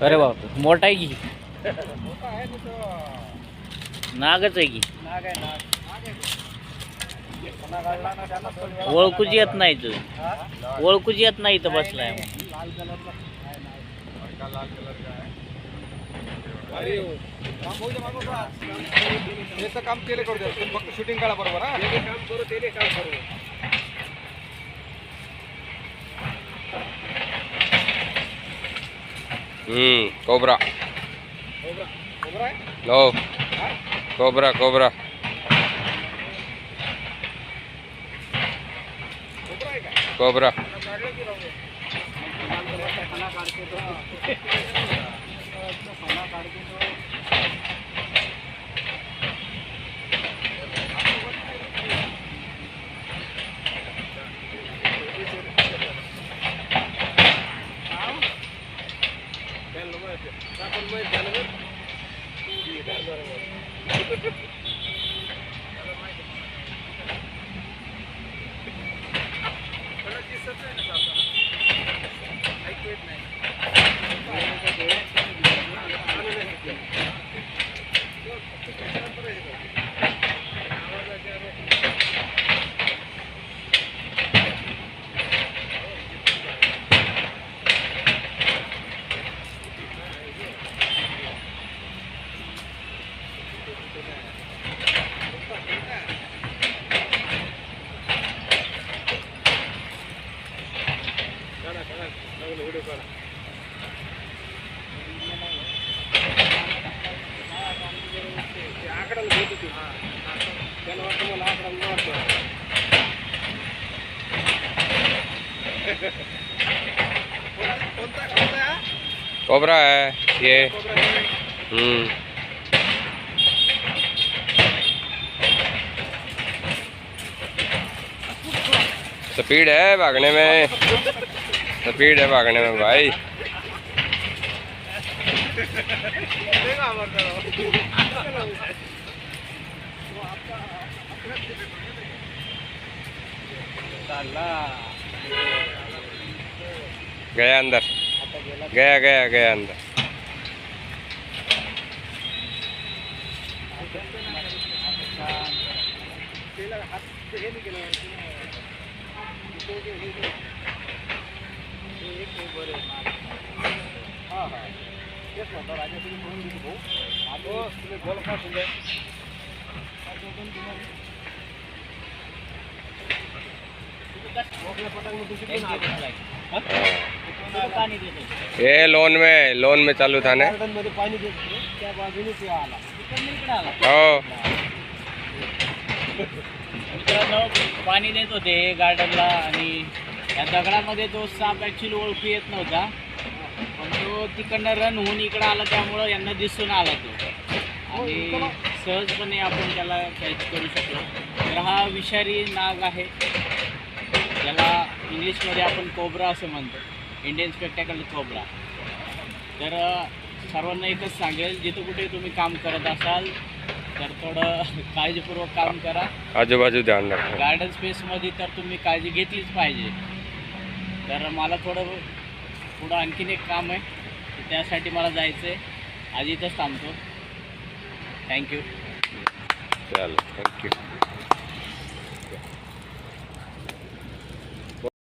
अरे बाप मोठा आहे की? नागच आहे की? ओळखूच येत नाही तू. ओळखूच येत नाही इथं बसलाय काम केले करू द्या फक्त शूटिंग काढा बरोबर हा काम करू ते काम करू कोबरा. बरोबर आहे लो. Cobra cobra. कोबरा. ধরে कोबरा है ये। हम्म। स्पीड है भागने में। स्पीड है भागने में भाई। गया अंदर। गया गया गया अंदर। त्याला हात हे लोन में लोन में चालू था ना? पाणी देत होते, हो पाणी देत होते गार्डनला आणि या दगडामध्ये तो साप ॲक्च्युली ओळखू येत नव्हता पण तो तिकडनं रन होऊन इकडं आला त्यामुळं यांना दिसून आला तो. आणि सहजपणे आपण त्याला कॅच करू शकलो. तर हा विषारी नाग आहे. त्याला इंग्लिशमध्ये आपण कोबरा असं म्हणतो. इंडियन स्पेक्टॅकल कोबरा तर सर्वांना एकच सांगेल जिथं कुठे तुम्ही काम करत असाल तर थोडं काळजीपूर्वक काम करा. आजू बाजू ध्यान गार्डन स्पेसमध्ये तर तुम्ही काळजी घेतलीच पाहिजे. तर मला थोडं पुढं आणखीन एक काम आहे. त्यासाठी मला जायचं आहे आज इथंच थांबतो. थँक्यू चलो थँक्यू